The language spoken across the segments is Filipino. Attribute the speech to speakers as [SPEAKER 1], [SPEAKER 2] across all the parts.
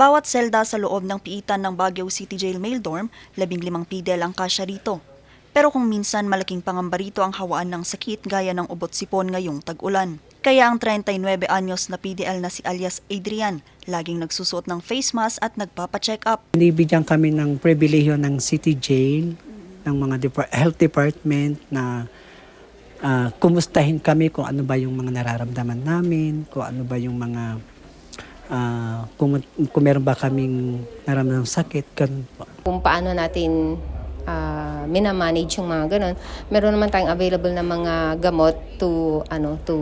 [SPEAKER 1] Bawat selda sa loob ng piitan ng Baguio City Jail Mail Dorm, labing limang PDL ang kasya rito. Pero kung minsan malaking pangamba rito ang hawaan ng sakit gaya ng ubot sipon ngayong tag-ulan. Kaya ang 39 anyos na PDL na si alias Adrian, laging nagsusuot ng face mask at nagpapacheck up.
[SPEAKER 2] Binibigyan kami ng pribilehiyo ng city jail, ng mga health department na ah, kumustahin kami kung ano ba yung mga nararamdaman namin, kung ano ba yung mga ah, kung, kung meron ba kaming nararamdaman sakit, ganun po.
[SPEAKER 3] kung paano natin ah, minamanage yung mga ganun. Meron naman tayong available na mga gamot to ano to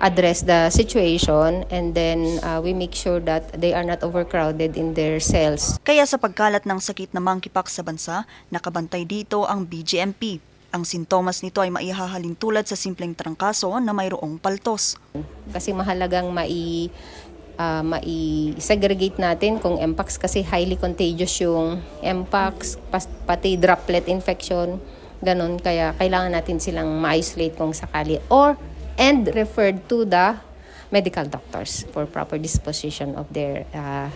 [SPEAKER 3] address the situation and then ah, we make sure that they are not overcrowded in their cells.
[SPEAKER 1] Kaya sa pagkalat ng sakit na monkeypox sa bansa, nakabantay dito ang BGMP. Ang sintomas nito ay maihahalin tulad sa simpleng trangkaso na mayroong paltos.
[SPEAKER 3] Kasi mahalagang mai ah, mai-segregate natin kung Mpox kasi highly contagious yung pas- pati droplet infection, ganun. Kaya kailangan natin silang ma-isolate kung sakali or and referred to the medical doctors for proper disposition of their ah,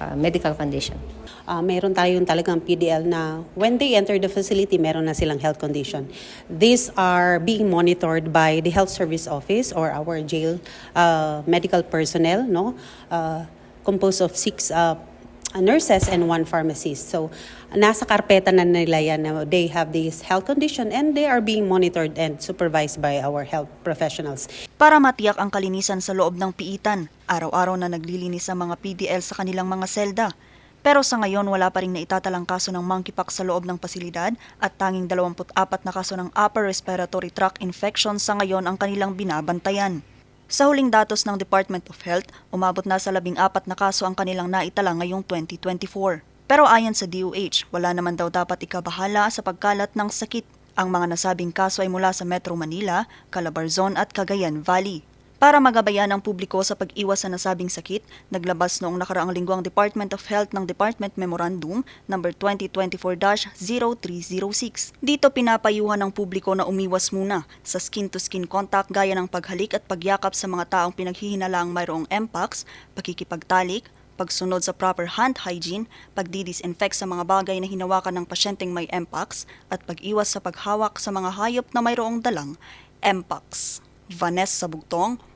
[SPEAKER 3] ah, medical condition.
[SPEAKER 4] Ah, meron tayong talagang PDL na when they enter the facility, meron na silang health condition. These are being monitored by the health service office or our jail uh, medical personnel, no? Uh, composed of six uh, nurses and one pharmacist. So, nasa karpeta na nila yan na they have this health condition and they are being monitored and supervised by our health professionals.
[SPEAKER 1] Para matiyak ang kalinisan sa loob ng piitan, araw-araw na naglilinis ang mga PDL sa kanilang mga selda. Pero sa ngayon wala pa rin naitatalang kaso ng monkeypox sa loob ng pasilidad at tanging 24 na kaso ng upper respiratory tract infection sa ngayon ang kanilang binabantayan. Sa huling datos ng Department of Health, umabot na sa 14 na kaso ang kanilang naitala ngayong 2024. Pero ayon sa DOH, wala naman daw dapat ikabahala sa pagkalat ng sakit. Ang mga nasabing kaso ay mula sa Metro Manila, Calabarzon at Cagayan Valley. Para magabayan ang publiko sa pag-iwas sa nasabing sakit, naglabas noong nakaraang linggo ang Department of Health ng Department Memorandum No. 2024-0306. Dito pinapayuhan ng publiko na umiwas muna sa skin-to-skin contact gaya ng paghalik at pagyakap sa mga taong pinaghihinalaang mayroong MPOX, pakikipagtalik, pagsunod sa proper hand hygiene, pagdidisinfect sa mga bagay na hinawakan ng pasyenteng may MPOX, at pag-iwas sa paghawak sa mga hayop na mayroong dalang MPOX. Vanessa Bugtong